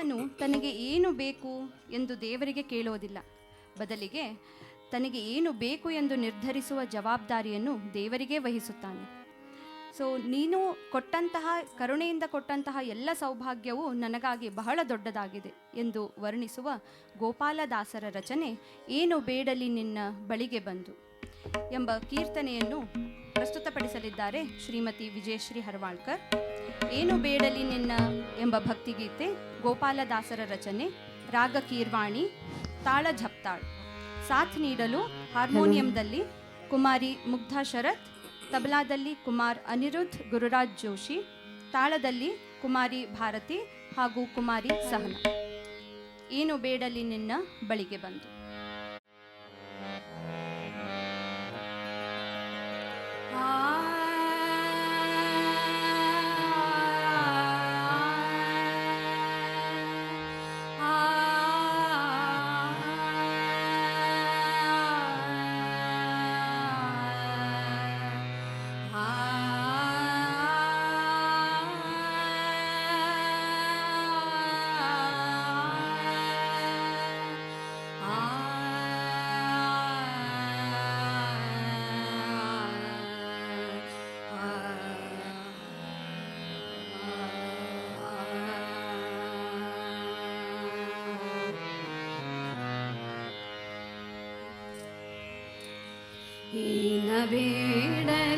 ಆತನು ತನಗೆ ಏನು ಬೇಕು ಎಂದು ದೇವರಿಗೆ ಕೇಳೋದಿಲ್ಲ. ಬದಲಿಗೆ ತನಗೆ ಏನು ಬೇಕು ಎಂದು ನಿರ್ಧರಿಸುವ ಜವಾಬ್ದಾರಿಯನ್ನು ದೇವರಿಗೆ ವಹಿಸುತ್ತಾನೆ. ಸೊ ನೀನು ಕೊಟ್ಟಂತಹ, ಕರುಣೆಯಿಂದ ಕೊಟ್ಟಂತಹ ಎಲ್ಲ ಸೌಭಾಗ್ಯವು ನನಗಾಗಿ ಬಹಳ ದೊಡ್ಡದಾಗಿದೆ ಎಂದು ವರ್ಣಿಸುವ ಗೋಪಾಲದಾಸರ ರಚನೆ ಏನು ಬೇಡಲಿ ನಿನ್ನ ಬಳಿಗೆ ಬಂದು. ಎಂಬ ಕೀರ್ತನೆಯನ್ನು ಪ್ರಸ್ತುತಪಡಿಸಲಿದ್ದಾರೆ ಶ್ರೀಮತಿ ವಿಜಯಶ್ರೀ ಹರವಾಳ್ಕರ್. ಏನು ಬೇಡಲಿ ನಿನ್ನ ಎಂಬ ಭಕ್ತಿಗೀತೆ, ಗೋಪಾಲದಾಸರ ರಚನೆ, ರಾಗ ಕೀರ್ವಾಣಿ, ತಾಳ ಝಪ್ತಾಳ್ ಸಾಥ್ ನೀಡಲು ಹಾರ್ಮೋನಿಯಂದಲ್ಲಿ ಕುಮಾರಿ ಮುಗ್ಧ ಶರತ್, ತಬಲಾದಲ್ಲಿ ಕುಮಾರ್ ಅನಿರುದ್ಧ್ ಗುರುರಾಜ್ ಜೋಶಿ, ತಾಳದಲ್ಲಿ ಕುಮಾರಿ ಭಾರತಿ ಹಾಗೂ ಕುಮಾರಿ ಸಹನ. ಏನು ಬೇಡಲಿ ನಿನ್ನ ಬಳಿಗೆ ಬಂದು. 아. ಬೇಡಲಿ